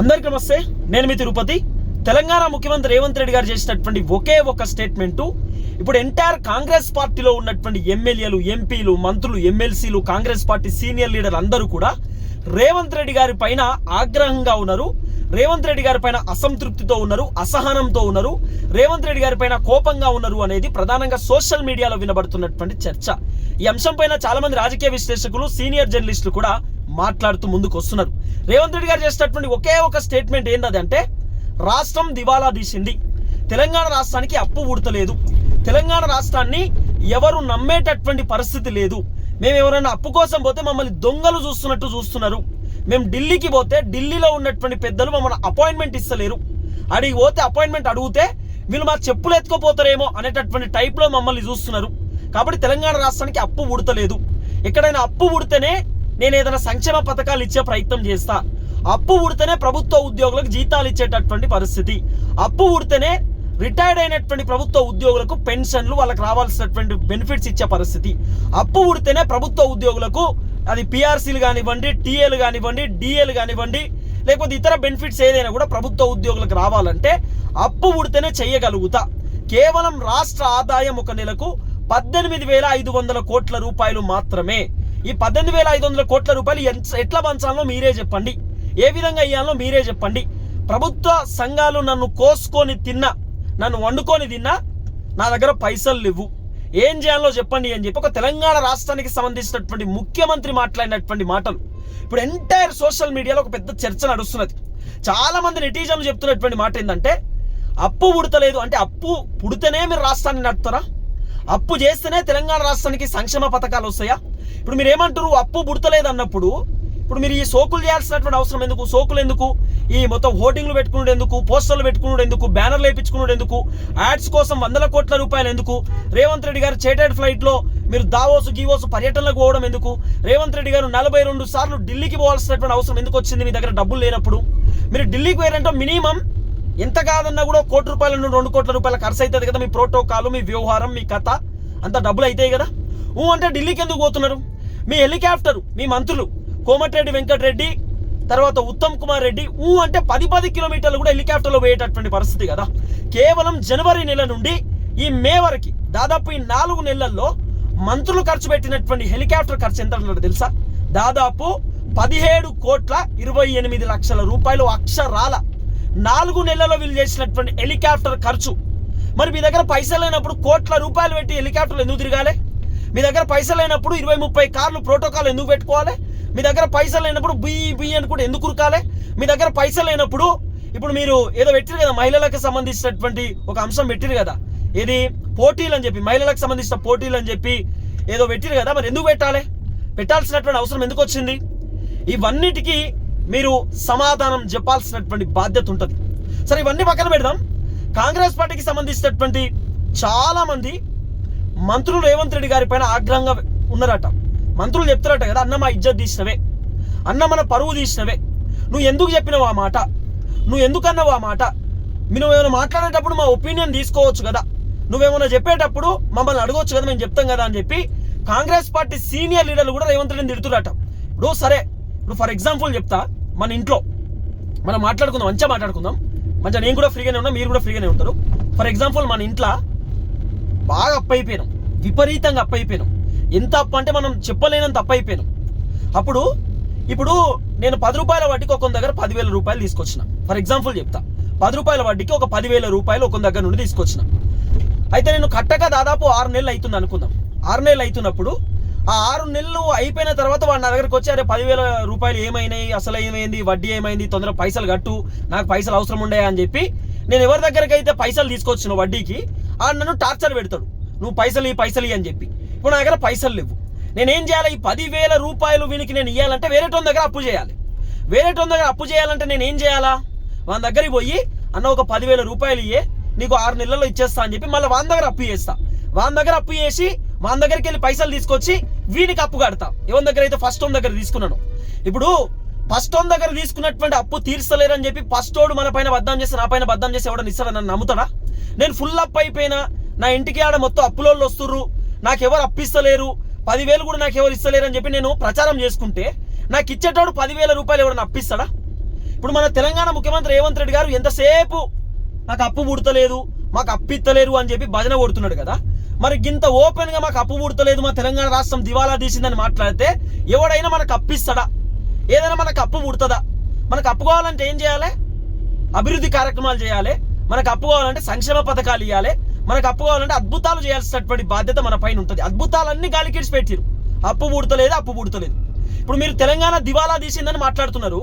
అందరికీ నమస్తే నేను మీ తిరుపతి. తెలంగాణ ముఖ్యమంత్రి రేవంత్ రెడ్డి గారు చేసినటువంటి ఒకే ఒక స్టేట్మెంటు. ఇప్పుడు ఎంటైర్ కాంగ్రెస్ పార్టీలో ఉన్నటువంటి ఎమ్మెల్యేలు ఎంపీలు మంత్రులు ఎమ్మెల్సీలు కాంగ్రెస్ పార్టీ సీనియర్ లీడర్ అందరూ కూడా రేవంత్ రెడ్డి గారి పైన ఆగ్రహంగా ఉన్నారు. రేవంత్ రెడ్డి గారి పైన అసంతృప్తితో ఉన్నారు అసహనంతో ఉన్నారు. రేవంత్ రెడ్డి గారి పైన కోపంగా ఉన్నారు అనేది ప్రధానంగా సోషల్ మీడియాలో వినబడుతున్నటువంటి చర్చ. ఈ అంశం పైన చాలామంది రాజకీయ విశ్లేషకులు సీనియర్ జర్నలిస్టులు కూడా మాట్లాడుతూ ముందుకు వస్తున్నారు రేవంత్ రెడ్డి గారు చేసినటువంటి ఒకే ఒక స్టేట్మెంట్ ఏంటంటే రాష్ట్రం దివాలా తీసింది. తెలంగాణ రాష్ట్రానికి అప్పు ఉడతలేదు తెలంగాణ రాష్ట్రాన్ని ఎవరు నమ్మేటటువంటి పరిస్థితి లేదు. మేము ఎవరైనా అప్పు కోసం పోతే మమ్మల్ని దొంగలు చూస్తున్నట్టు చూస్తున్నారు. మేము ఢిల్లీకి పోతే ఢిల్లీలో ఉన్నటువంటి పెద్దలు మమ్మల్ని అపాయింట్మెంట్ ఇస్తలేరు. అడిగి పోతే అపాయింట్మెంట్ అడిగితే వీళ్ళు మా చెప్పులు ఎత్తుకుపోతారేమో అనేటటువంటి టైప్లో మమ్మల్ని చూస్తున్నారు. కాబట్టి తెలంగాణ రాష్ట్రానికి అప్పు ఉడతలేదు ఎక్కడైనా అప్పు ఉడితేనే నేను ఏదైనా సంక్షేమ పథకాలు ఇచ్చే ప్రయత్నం చేస్తా. అప్పు ఉడితేనే ప్రభుత్వ ఉద్యోగులకు జీతాలు ఇచ్చేటటువంటి పరిస్థితి. అప్పు ఉడితేనే రిటైర్డ్ అయినటువంటి ప్రభుత్వ ఉద్యోగులకు పెన్షన్లు వాళ్ళకి రావాల్సినటువంటి బెనిఫిట్స్ ఇచ్చే పరిస్థితి. అప్పు ఉడితేనే ప్రభుత్వ ఉద్యోగులకు అది పిఆర్సీలు కానివ్వండి టీఏలు కానివ్వండి డిఏలు కానివ్వండి లేకపోతే ఇతర బెనిఫిట్స్ ఏదైనా కూడా ప్రభుత్వ ఉద్యోగులకు రావాలంటే అప్పు ఉడితేనే చేయగలుగుతా. కేవలం రాష్ట్ర ఆదాయం ఒక నెలకు పద్దెనిమిది వేల ఐదు వందల కోట్ల రూపాయలు మాత్రమే. ఈ పద్దెనిమిది వేల ఐదు వందల కోట్ల రూపాయలు ఎంత- ఎట్లా పంచాలో మీరే చెప్పండి. ఏ విధంగా ఇవ్వాలో మీరే చెప్పండి. ప్రభుత్వ సంఘాలు నన్ను కోసుకొని తిన్నా నన్ను వండుకొని తిన్నా నా దగ్గర పైసలు లేవు. ఏం చేయాలో చెప్పండి అని చెప్పి ఒక తెలంగాణ రాష్ట్రానికి సంబంధించినటువంటి ముఖ్యమంత్రి మాట్లాడినటువంటి మాటలు. ఇప్పుడు ఎంటైర్ సోషల్ మీడియాలో ఒక పెద్ద చర్చ నడుస్తున్నది. చాలా మంది నెటిజన్లు చెప్తున్నటువంటి మాట ఏంటంటే అప్పు పుడతలేదు. అంటే అప్పు పుడితేనే మీరు రాష్ట్రాన్ని నడుపుతారా? అప్పు చేస్తేనే తెలంగాణ రాష్ట్రానికి సంక్షేమ పథకాలు వస్తాయా? ఇప్పుడు మీరు ఏమంటారు? అప్పు బుడతలేదు అన్నప్పుడు ఇప్పుడు మీరు ఈ సోకులు చేయాల్సినటువంటి అవసరం ఎందుకు? సోకులు ఎందుకు? ఈ మొత్తం హోర్డింగ్లు పెట్టుకున్నాడు ఎందుకు? పోస్టర్లు పెట్టుకున్నాడు ఎందుకు? బ్యానర్లు వేయించుకున్నాడు ఎందుకు? యాడ్స్ కోసం వందల కోట్ల రూపాయలు ఎందుకు? రేవంత్ రెడ్డి గారు చేటెడ్ ఫ్లైట్లో మీరు దావోసు గీవోసు పర్యటనలకు పోవడం ఎందుకు? రేవంత్ రెడ్డి గారు నలభై రెండు సార్లు ఢిల్లీకి పోవాల్సినటువంటి అవసరం ఎందుకు వచ్చింది మీ దగ్గర డబ్బులు లేనప్పుడు? మీరు ఢిల్లీకి పోయారంటే మినిమం ఎంత కాదన్నా కూడా కోటి రూపాయల నుండి రెండు కోట్ల రూపాయల ఖర్చు అవుతుంది కదా మీ ప్రోటోకాల్ మీ వ్యవహారం మీ కథ అంత డబ్బులు అవుతాయి కదా? ఊ అంటే ఢిల్లీకి ఎందుకు పోతున్నారు? మీ హెలికాప్టర్ మీ మంత్రులు కోమటిరెడ్డి వెంకటరెడ్డి తర్వాత ఉత్తమ్ కుమార్ రెడ్డి ఊ అంటే పది పది కిలోమీటర్లు కూడా హెలికాప్టర్లో పోయేటటువంటి పరిస్థితి కదా. కేవలం జనవరి నెల నుండి ఈ మే వరకు దాదాపు ఈ నాలుగు నెలల్లో మంత్రులు ఖర్చు పెట్టినటువంటి హెలికాప్టర్ ఖర్చు ఎంత అన్నాడు తెలుసా? దాదాపు పదిహేడు కోట్ల ఇరవై ఎనిమిది లక్షల రూపాయలు అక్షరాల నాలుగు నెలల్లో వీళ్ళు చేసినటువంటి హెలికాప్టర్ ఖర్చు. మరి మీ దగ్గర పైసలు లేనప్పుడు కోట్ల రూపాయలు పెట్టి హెలికాప్టర్లు ఎందుకు తిరగాలి? మీ దగ్గర పైసలు లేనప్పుడు ఇరవై ముప్పై కార్లు ప్రోటోకాల్ ఎందుకు పెట్టుకోవాలి? మీ దగ్గర పైసలు లేనప్పుడు బియ్యి బియ్యి అని కూడా ఎందుకు ఉరకాలి? మీ దగ్గర పైసలు లేనప్పుడు ఇప్పుడు మీరు ఏదో పెట్టిరు కదా మహిళలకు సంబంధించినటువంటి ఒక అంశం పెట్టిరు కదా. ఇది పోటీలు అని చెప్పి మహిళలకు సంబంధించిన పోటీలు అని చెప్పి ఏదో పెట్టిరు కదా మరి ఎందుకు పెట్టాలి? పెట్టాల్సినటువంటి అవసరం ఎందుకు వచ్చింది? ఇవన్నిటికీ మీరు సమాధానం చెప్పాల్సినటువంటి బాధ్యత ఉంటుంది. సరే ఇవన్నీ పక్కన పెడదాం. కాంగ్రెస్ పార్టీకి సంబంధించినటువంటి చాలామంది మంత్రులు రేవంత్ రెడ్డి గారి పైన ఆగ్రహంగా ఉన్నారట. మంత్రులు చెప్తారట కదా అన్న మా ఇజ్జత్ తీసినవే. అన్న మన పరువు తీసినవే. నువ్వు ఎందుకు చెప్పినావు ఆ మాట? నువ్వు ఎందుకు అన్నావు ఆ మాట? నువ్వు ఏమైనా మాట్లాడేటప్పుడు మా ఒపీనియన్ తీసుకోవచ్చు కదా. నువ్వేమైనా చెప్పేటప్పుడు మమ్మల్ని అడగవచ్చు కదా మేము చెప్తాం కదా అని చెప్పి కాంగ్రెస్ పార్టీ సీనియర్ లీడర్లు కూడా రేవంత్ రెడ్డిని తిడుతురట ఇప్పుడు సరే ఇప్పుడు ఫర్ ఎగ్జాంపుల్ చెప్తా మన ఇంట్లో మనం మాట్లాడుకుందాం మంచిగా మాట్లాడుకుందాం. మంచిగా నేను కూడా ఫ్రీగానే ఉన్నా మీరు కూడా ఫ్రీగానే ఉంటారు. ఫర్ ఎగ్జాంపుల్ మన ఇంట్లో బాగా అప్పు విపరీతంగా అప్పు ఎంత అప్పు అంటే మనం చెప్పలేనంత అప్పు అప్పుడు ఇప్పుడు నేను పది రూపాయల వడ్డీకి ఒక దగ్గర పదివేల రూపాయలు తీసుకొచ్చిన. ఫర్ ఎగ్జాంపుల్ చెప్తా. పది రూపాయల వడ్డీకి ఒక పదివేల రూపాయలు ఒక దగ్గర నుండి తీసుకొచ్చిన. అయితే నేను కట్టక దాదాపు ఆరు నెలలు అవుతుంది అనుకుందాం. ఆరు నెలలు అవుతున్నప్పుడు ఆ ఆరు నెలలు అయిపోయిన తర్వాత వాడు నా దగ్గరకు వచ్చి అరే పదివేల రూపాయలు ఏమైనాయి? అసలు ఏమైంది? వడ్డీ ఏమైంది? తొందరగా పైసలు కట్టు. నాకు పైసలు అవసరం ఉండే అని చెప్పి నేను ఎవరి దగ్గరకైతే పైసలు తీసుకొచ్చిన వడ్డీకి ఆడు నన్ను టార్చర్ పెడతాడు. నువ్వు పైసలు ఈ పైసలు అని చెప్పి. ఇప్పుడు నా దగ్గర పైసలు లేవు. నేనేం చేయాలి? ఈ పదివేల రూపాయలు వీనికి నేను ఇవ్వాలంటే వేరే టోన్ దగ్గర అప్పు చేయాలి. వేరే టోన్ దగ్గర అప్పు చేయాలంటే నేను ఏం చేయాలా? వాళ్ళ దగ్గరికి పోయి అన్న ఒక పదివేల రూపాయలు ఇయ్యే. నీకు ఆరు నెలల్లో ఇచ్చేస్తా అని చెప్పి మళ్ళీ వాళ్ళ దగ్గర అప్పు చేస్తా. వాళ్ళ దగ్గర అప్పు చేసి వాళ్ళ దగ్గరికి వెళ్ళి పైసలు తీసుకొచ్చి వీనికి అప్పు కడతా. ఎవరి దగ్గర అయితే ఫస్ట్ ఓన్ దగ్గర తీసుకున్నాను. ఇప్పుడు ఫస్ట్ టోన్ దగ్గర తీసుకున్నటువంటి అప్పు తీర్చలేరని చెప్పి ఫస్ట్ ఓడు మన పైన బద్దం చేసి నా పైన బద్దం చేసి ఎవడని ఇస్తాడని నన్ను నమ్ముతాడా? నేను ఫుల్ అప్ అయిపోయినా నా ఇంటికి ఆడ మొత్తం అప్పులోళ్ళు వస్తుర్రు నాకు ఎవరు అప్పిస్తలేరు పదివేలు కూడా నాకు ఎవరు ఇస్తలేరు అని చెప్పి నేను ప్రచారం చేసుకుంటే నాకు ఇచ్చేటోడు పదివేల రూపాయలు ఎవరైనా అప్పిస్తాడా? ఇప్పుడు మన తెలంగాణ ముఖ్యమంత్రి రేవంత్ రెడ్డి గారు ఎంతసేపు నాకు అప్పు పుడతలేదు మాకు అప్పిస్తలేరు అని చెప్పి భజన కొడుతున్నాడు కదా మరి గింత ఓపెన్గా మాకు అప్పు పుడతలేదు మా తెలంగాణ రాష్ట్రం దివాలా తీసిందని మాట్లాడితే ఎవడైనా మనకు అప్పిస్తాడా? ఏదైనా మనకు అప్పు పుడుతుందా మనకు అప్పు కావాలంటే ఏం చేయాలి? అభివృద్ధి కార్యక్రమాలు చేయాలి? మనకు అప్పు కావాలంటే సంక్షేమ పథకాలు ఇవ్వాలి మనకు అప్పు కావాలంటే అద్భుతాలు చేయాల్సినటువంటి బాధ్యత మన పైన ఉంటుంది. అద్భుతాలన్నీ గాలికిడిచి పెట్టారు. అప్పు పుడతలేదు అప్పు పుడతలేదు. ఇప్పుడు మీరు తెలంగాణ దివాలా తీసిందని మాట్లాడుతున్నారు.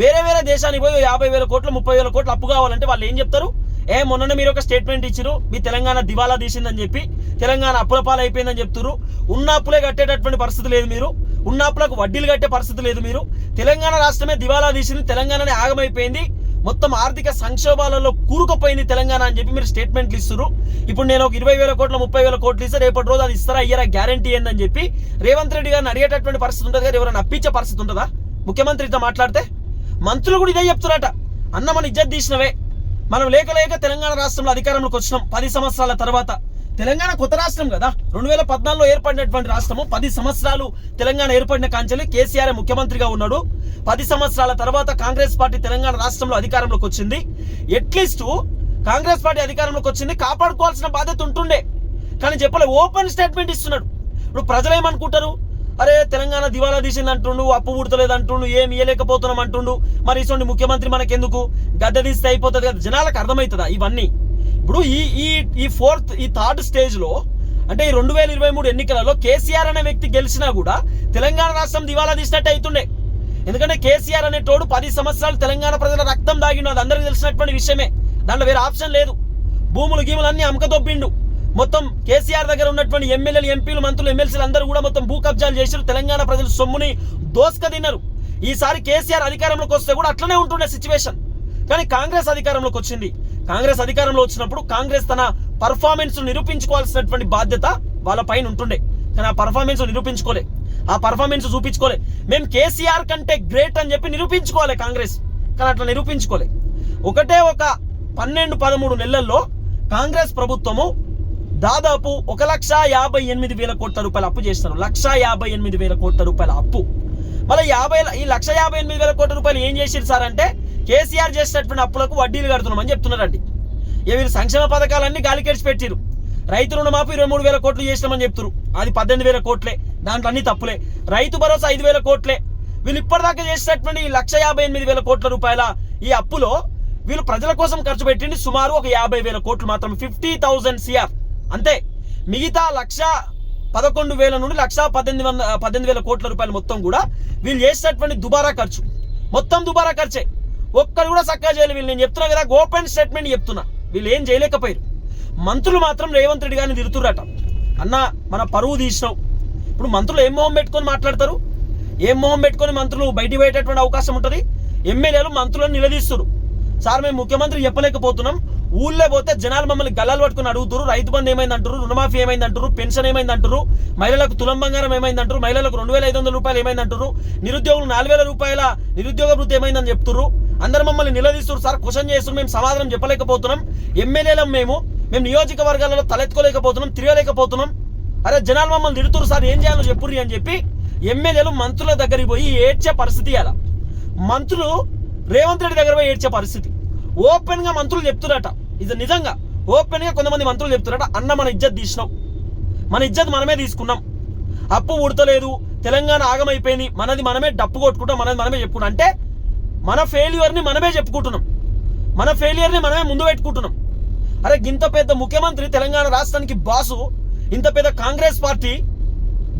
వేరే వేరే దేశానికి పోయి యాభై వేల కోట్లు ముప్పై వేల కోట్లు అప్పు కావాలంటే వాళ్ళు ఏం చెప్తారు? ఏ మొన్న మీరు ఒక స్టేట్మెంట్ ఇచ్చారు మీ తెలంగాణ దివాలా తీసిందని చెప్పి తెలంగాణ అప్పుల పాలు అయిపోయిందని చెప్తున్నారు ఉన్న అప్పులే కట్టేటటువంటి పరిస్థితి లేదు మీరు. ఉన్న అప్పులకు వడ్డీలు కట్టే పరిస్థితి లేదు మీరు. తెలంగాణ రాష్ట్రమే దివాలా తీసింది తెలంగాణనే ఆగమైపోయింది. మొత్తం ఆర్థిక సంక్షోభాలలో కూరుకుపోయింది తెలంగాణ అని చెప్పి మీరు స్టేట్మెంట్లు ఇస్తున్నారు. ఇప్పుడు నేను ఒక ఇరవై వేల కోట్ల ముప్పై వేల కోట్లు ఇస్తే రేపటి రోజు అది ఇస్తారా అయ్యారా గ్యారంటీ ఏందని చెప్పి రేవంత్ రెడ్డి గారిని అడిగేటటువంటి పరిస్థితి ఉంటుంది? కదా ఎవరైనా అప్పించే పరిస్థితి ఉంటుందా? ముఖ్యమంత్రితో మాట్లాడితే మంత్రులు కూడా ఇదే చెప్తున్నారట. అన్న మన ఇజ్జత్ తీసినవే. మనం లేక లేక తెలంగాణ రాష్ట్రంలో అధికారంలోకి వచ్చినాం. పది సంవత్సరాల తర్వాత తెలంగాణ కొత్త రాష్ట్రం కదా. రెండు వేల పద్నాలుగులో ఏర్పడినటువంటి రాష్ట్రము. పది సంవత్సరాలు తెలంగాణ ఏర్పడిన కాంచెల్లి కేసీఆర్ ముఖ్యమంత్రిగా ఉన్నాడు. పది సంవత్సరాల తర్వాత కాంగ్రెస్ పార్టీ తెలంగాణ రాష్ట్రంలో అధికారంలోకి వచ్చింది. అట్లీస్ట్ కాంగ్రెస్ పార్టీ అధికారంలోకి వచ్చింది. కాపాడుకోవాల్సిన బాధ్యత ఉంటుండే. కానీ చెప్పలే ఓపెన్ స్టేట్మెంట్ ఇస్తున్నాడు. ఇప్పుడు ప్రజలు ఏమనుకుంటారు అరే తెలంగాణ దివాలా తీసింది అంటుండు అప్పు పుడతలేదు అంటుండు ఏం ఇయ్యలేకపోతున్నాం అంటుండు. మరి ఇటువంటి ముఖ్యమంత్రి మనకెందుకు? గద్దె తీస్తే అయిపోతుంది కదా. జనాలకు అర్థమవుతుందా ఇవన్నీ? ఇప్పుడు ఈ ఈ ఈ ఫోర్త్ ఈ థర్డ్ స్టేజ్లో అంటే ఈ రెండు వేల ఇరవై మూడు ఎన్నికలలో కేసీఆర్ అనే వ్యక్తి గెలిచినా కూడా తెలంగాణ రాష్ట్రం దివాలా తీసినట్టు అవుతుండే. ఎందుకంటే కేసీఆర్ అనే తోడు పది సంవత్సరాలు తెలంగాణ ప్రజల రక్తం దాగిండు అది అందరికీ తెలిసినటువంటి విషయమే. దాంట్లో వేరే ఆప్షన్ లేదు. భూములు గీములు అన్ని అమ్మకదొబ్బిండు. మొత్తం కేసీఆర్ దగ్గర ఉన్నటువంటి ఎమ్మెల్యేలు ఎంపీలు మంత్రులు ఎమ్మెల్సీలు అందరూ కూడా మొత్తం భూ కబ్జాలు చేసారు తెలంగాణ ప్రజలు సొమ్ముని దోసుక తిన్నారు. ఈసారి కేసీఆర్ అధికారంలోకి వస్తే కూడా అట్లనే ఉంటుండే సిచ్యువేషన్ కానీ కాంగ్రెస్ అధికారంలోకి వచ్చింది. కాంగ్రెస్ అధికారంలో వచ్చినప్పుడు కాంగ్రెస్ తన పర్ఫార్మెన్స్ నిరూపించుకోవాల్సినటువంటి బాధ్యత వాళ్ళ పైన ఉంటుండే. కానీ ఆ పర్ఫార్మెన్స్ నిరూపించుకోలే. ఆ పర్ఫార్మెన్స్ చూపించుకోలే. మేము కేసీఆర్ కంటే గ్రేట్ అని చెప్పి నిరూపించుకోవాలి కాంగ్రెస్. కానీ అట్లా నిరూపించుకోలే. ఒకటే ఒక పన్నెండు పదమూడు నెలల్లో కాంగ్రెస్ ప్రభుత్వము దాదాపు ఒక లక్ష యాభై ఎనిమిది వేల కోట్ల రూపాయల అప్పు చేస్తారు లక్ష యాభై ఎనిమిది వేల కోట్ల రూపాయల అప్పు. మళ్ళీ యాభై ఈ లక్ష యాభై ఎనిమిది వేల కోట్ల రూపాయలు ఏం చేసారు సార్ అంటే కేసీఆర్ చేసినటువంటి అప్పులకు వడ్డీలు కడుతున్నామని చెప్తున్నారండి. ఇక వీరు సంక్షేమ పథకాలన్నీ గాలికేసి పెట్టిరు రైతు రుణమాఫీ ఇరవై మూడు వేల కోట్లు చేసినామని చెప్తున్నారు అది పద్దెనిమిది వేల కోట్లే. దాంట్లో అన్ని తప్పులే. రైతు భరోసా ఐదు వేల కోట్లే. వీళ్ళు ఇప్పటిదాకా చేసినటువంటి ఈ లక్ష యాభై ఎనిమిది వేల కోట్ల రూపాయల ఈ అప్పులో వీళ్ళు ప్రజల కోసం ఖర్చు పెట్టింది సుమారు ఒక యాభై వేల కోట్లు మాత్రం ఫిఫ్టీ థౌజండ్ సిఆర్. అంతే. మిగతా లక్ష పదకొండు వేల నుండి లక్ష పద్దెనిమిది వంద పద్దెనిమిది వేల కోట్ల రూపాయలు మొత్తం కూడా వీళ్ళు చేసినటువంటి దుబారా ఖర్చు. మొత్తం దుబారా ఖర్చే. ఒక్కరు కూడా చక్కగా చేయలేదు. వీళ్ళు నేను చెప్తున్నా కదా ఓపెన్ స్టేట్మెంట్ చెప్తున్నా. వీళ్ళు ఏం చేయలేకపోయారు. మంత్రులు మాత్రం రేవంత్ రెడ్డి గారిని తిరుతురట అన్న మన పరువు తీసినావు. ఇప్పుడు మంత్రులు ఏం మొహం పెట్టుకొని మాట్లాడతారు? ఏం మొహం పెట్టుకొని మంత్రులు బయటికి పోయేటటువంటి అవకాశం ఉంటుంది? ఎమ్మెల్యేలు మంత్రులను నిలదీస్తారు సార్ మేము ముఖ్యమంత్రి చెప్పలేకపోతున్నాం. ఊళ్ళో పోతే జనాలు మమ్మల్ని గల్లాలు పట్టుకుని అడుగుతారు రైతు బంధు ఏమైంది అంటారు రుణమాఫీ ఏమైంది అంటారు పెన్షన్ ఏమైంది అంటారు మహిళలకు తులం బంగారం ఏమైంది అంటారు మహిళలకు రెండు వేల ఐదు వందల రూపాయలు ఏమైంది అంటారు నిరుద్యోగులు నాలుగు వేల రూపాయల నిరుద్యోగ వృత్తి ఏమైందని చెప్తున్నారు అందరు మమ్మల్ని నిలదీస్తున్నారు. సార్ క్వశ్చన్ చేస్తున్నారు. మేము సమాధానం చెప్పలేకపోతున్నాం. ఎమ్మెల్యేలం మేము. మేము నియోజకవర్గాలలో తలెత్తుకోలేకపోతున్నాం తిరగలేకపోతున్నాం. అరే జనాలు మమ్మల్ని తిడుతురు సార్. ఏం చేయాలో చెప్పుర్రి అని చెప్పి ఎమ్మెల్యేలు మంత్రుల దగ్గరికి పోయి ఏడ్చే పరిస్థితి అలా మంత్రులు రేవంత్ రెడ్డి దగ్గర పోయి ఏడ్చే పరిస్థితి. ఓపెన్గా మంత్రులు చెప్తున్నట ఇది నిజంగా. ఓపెన్గా కొంతమంది మంత్రులు చెప్తున్నట అన్న మన ఇజ్జత్ తీసినాం మన ఇజ్జత్ మనమే తీసుకున్నాం. అప్పు ఉడతలేదు. తెలంగాణ ఆగమైపోయింది. మనది మనమే డప్పు కొట్టుకుంటాం. మనది మనమే చెప్పుకుంటాం. అంటే మన ఫెయిల్యూర్ని మనమే చెప్పుకుంటున్నాం. మన ఫెయిలియర్ని మనమే ముందు పెట్టుకుంటున్నాం. అరే ఇంత పెద్ద ముఖ్యమంత్రి తెలంగాణ రాష్ట్రానికి బాసు ఇంత పెద్ద కాంగ్రెస్ పార్టీ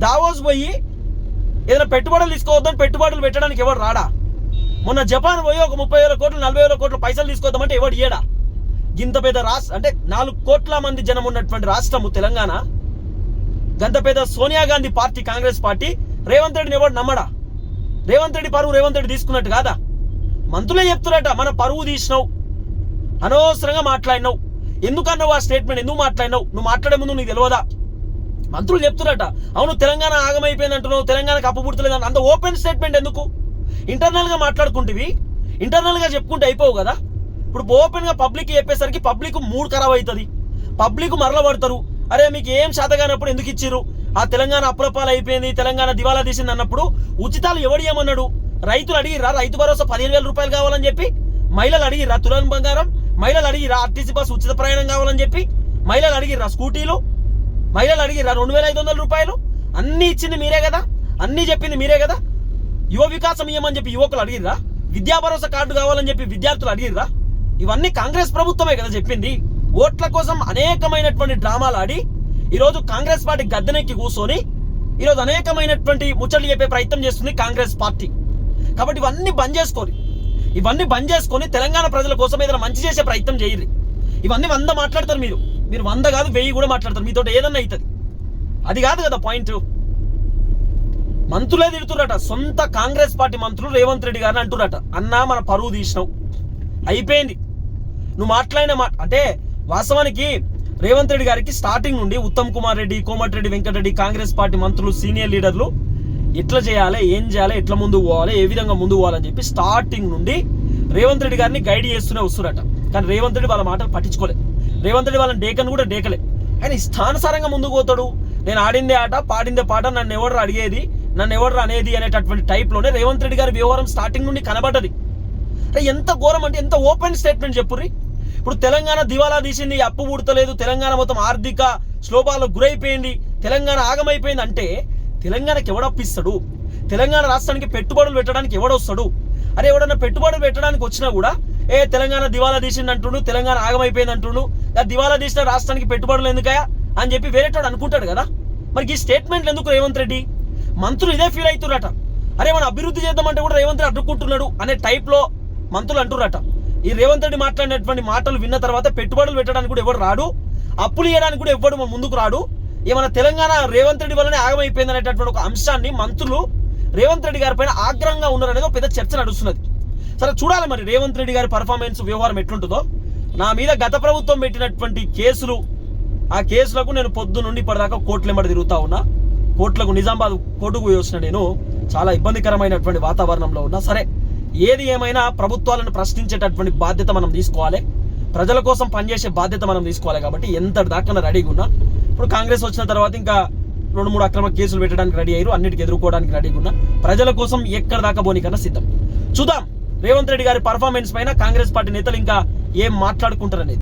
దావోస్ పోయి ఏదైనా పెట్టుబడులు తీసుకోవద్దని పెట్టుబడులు పెట్టడానికి ఎవడు రాడా? మొన్న జపాన్ పోయి ఒక ముప్పై వేల కోట్లు నలభై వేల కోట్లు పైసలు తీసుకోద్దామంటే ఎవడు ఇయ్యడా? ఇంత పెద్ద రాష్ట్ర అంటే నాలుగు కోట్ల మంది జనం ఉన్నటువంటి రాష్ట్రము తెలంగాణ. గంత పెద్ద సోనియా గాంధీ పార్టీ కాంగ్రెస్ పార్టీ రేవంత్ రెడ్డిని ఎవడు నమ్మడా? రేవంత్ రెడ్డి పరువు రేవంత్ రెడ్డి తీసుకున్నట్టు కాదా? మంత్రులే చెప్తున్నట మన పరువు తీసినావు అనవసరంగా మాట్లాడినావు. ఎందుకన్నావు ఆ స్టేట్మెంట్ ఎందుకు మాట్లాడినావు? నువ్వు మాట్లాడే ముందు నీకు తెలియదా? మంత్రులు చెప్తున్నట అవును తెలంగాణ ఆగమైపోయింది అంటున్నావు తెలంగాణకు అప్పు పుడతలేదు అంత ఓపెన్ స్టేట్మెంట్ ఎందుకు? ఇంటర్నల్గా మాట్లాడుకుంటేవి ఇంటర్నల్గా చెప్పుకుంటే అయిపోవు కదా. ఇప్పుడు ఓపెన్గా పబ్లిక్ చెప్పేసరికి పబ్లిక్ మూడ్ ఖరాబ్ అవుతుంది. పబ్లిక్ మరల పడతారు. అరే మీకు ఏం శాతగానప్పుడు ఎందుకు ఇచ్చిర్రు? ఆ తెలంగాణ అప్రపాలు అయిపోయింది తెలంగాణ దివాలా తీసింది అన్నప్పుడు ఉచితాలు ఎవడు ఏమన్నాడు రైతులు అడిగిరా రైతు భరోసా పదిహేను వేల రూపాయలు కావాలని చెప్పి మహిళలు అడిగిరా తులం బంగారం మహిళలు అడిగిరా ఆర్టీసీ బస్సు ఉచిత ప్రయాణం కావాలని చెప్పి మహిళలు అడిగిరా స్కూటీలు మహిళలు అడిగిరా రెండు వేల ఐదు వందల రూపాయలు అన్నీ ఇచ్చింది మీరే కదా అన్నీ చెప్పింది మీరే కదా యువ వికాసం ఇయ్యమని చెప్పి యువకులు అడిగిర్రా విద్యా భరోసా కార్డు కావాలని చెప్పి విద్యార్థులు అడిగిర్రా ఇవన్నీ కాంగ్రెస్ ప్రభుత్వమే కదా చెప్పింది. ఓట్ల కోసం అనేకమైనటువంటి డ్రామాలు ఆడి ఈరోజు కాంగ్రెస్ పార్టీ గద్దెనెక్కి కూర్చొని ఈరోజు అనేకమైనటువంటి ముచ్చట్లు చెప్పే ప్రయత్నం చేస్తుంది కాంగ్రెస్ పార్టీ. కాబట్టి ఇవన్నీ బంద్ చేసుకోరు ఇవన్నీ బంద్ చేసుకొని తెలంగాణ ప్రజల కోసం ఏదైనా మంచి చేసే ప్రయత్నం చేయరు ఇవన్నీ వంద మాట్లాడతారు మీరు. మీరు వంద కాదు వెయ్యి కూడా మాట్లాడతారు. మీతో ఏదన్నా అవుతుంది. అది కాదు కదా పాయింట్ మంత్రులే తిడుతురట సొంత కాంగ్రెస్ పార్టీ మంత్రులు రేవంత్ రెడ్డి గారిని అంటురట అన్నా మన పరువు తీసినావు. అయిపోయింది. నువ్వు మాట్లాడిన మాట అంటే వాస్తవానికి రేవంత్ రెడ్డి గారికి స్టార్టింగ్ నుండి ఉత్తమ్ కుమార్ రెడ్డి కోమటిరెడ్డి వెంకటరెడ్డి కాంగ్రెస్ పార్టీ మంత్రులు సీనియర్ లీడర్లు ఎట్లా చేయాలి ఏం చేయాలి ఎట్లా ముందుకు పోవాలి ఏ విధంగా ముందుకు పోవాలని చెప్పి స్టార్టింగ్ నుండి రేవంత్ రెడ్డి గారిని గైడ్ చేస్తూనే వస్తురట కానీ రేవంత్ రెడ్డి వాళ్ళ మాటలు పట్టించుకోలే రేవంత్ రెడ్డి వాళ్ళని డేకను కూడా డేకలే. ఆయన ఇష్టానుసారంగా ముందుకు పోతాడు. నేను ఆడిందే ఆట పాడిందే పాట నన్ను ఎవరు అడిగేది నన్ను ఎవరు అనేది అనేటటువంటి టైప్లోనే రేవంత్ రెడ్డి గారి వ్యవహారం స్టార్టింగ్ నుండి కనబడ్డది. ఎంత ఘోరం అంటే ఎంత ఓపెన్ స్టేట్మెంట్ చెప్పుర్రి? ఇప్పుడు తెలంగాణ దివాలా తీసింది అప్పు పుడతలేదు తెలంగాణ మొత్తం ఆర్థిక శ్లోభాలకు గురైపోయింది తెలంగాణ ఆగమైపోయింది అంటే తెలంగాణకి ఎవడప్పిస్తాడు తెలంగాణ రాష్ట్రానికి పెట్టుబడులు పెట్టడానికి ఎవడొస్తాడు అరే ఎవడన్నా పెట్టుబడులు పెట్టడానికి వచ్చినా కూడా ఏ తెలంగాణ దివాలా తీసింది అంటుండు తెలంగాణ ఆగమైపోయింది అంటుండు దివాలా తీసిన రాష్ట్రానికి పెట్టుబడులు ఎందుకయా అని చెప్పి వేరేటోడు అనుకుంటాడు కదా? మరి ఈ స్టేట్మెంట్లు ఎందుకు రేవంత్ రెడ్డి? మంత్రులు ఇదే ఫీల్ అవుతున్నారట అరే మనం అభివృద్ధి చేద్దామంటే కూడా రేవంత్ రెడ్డి అడ్డుకుంటున్నాడు అనే టైప్లో మంత్రులు అంటున్నారట ఈ రేవంత్ రెడ్డి మాట్లాడినటువంటి మాటలు విన్న తర్వాత పెట్టుబడులు పెట్టడానికి కూడా ఎవడు రాడు? అప్పులు ఇవ్వడానికి కూడా ఎవడు ముందుకు రాడు? ఏమైనా తెలంగాణ రేవంత్ రెడ్డి వల్లనే ఆగమైపోయింది అనేటటువంటి ఒక అంశాన్ని మంత్రులు రేవంత్ రెడ్డి గారి పైన ఆగ్రహంగా ఉన్నారనేది ఒక పెద్ద చర్చ నడుస్తున్నది. సరే చూడాలి మరి రేవంత్ రెడ్డి గారి పర్ఫార్మెన్స్ వ్యవహారం ఎట్లుంటుందో. నా మీద గత ప్రభుత్వం పెట్టినటువంటి కేసులు ఆ కేసులకు నేను పొద్దు నుండి ఇప్పటిదాకా కోర్టులు ఎంబడి తిరుగుతా ఉన్నా. కోర్టులకు నిజామాబాద్ కోర్టుకు పోయి వచ్చిన నేను చాలా ఇబ్బందికరమైనటువంటి వాతావరణంలో ఉన్నా. సరే ఏది ఏమైనా ప్రభుత్వాలను ప్రశ్నించేటటువంటి బాధ్యత మనం తీసుకోవాలి. ప్రజల కోసం పనిచేసే బాధ్యత మనం తీసుకోవాలి కాబట్టి ఎంత దాకా రెడీగా ఉన్నా ఇప్పుడు కాంగ్రెస్ వచ్చిన తర్వాత ఇంకా రెండు మూడు అక్రమ కేసులు పెట్టడానికి రెడీ అయ్యారు అన్నిటికీ ఎదుర్కోవడానికి రెడీగా ఉన్న. ప్రజల కోసం ఎక్కడ దాకా పోనీకన్నా సిద్ధం. చూద్దాం. రేవంత్ రెడ్డి గారి పర్ఫార్మెన్స్ పైన కాంగ్రెస్ పార్టీ నేతలు ఇంకా ఏం మాట్లాడుకుంటారనేది.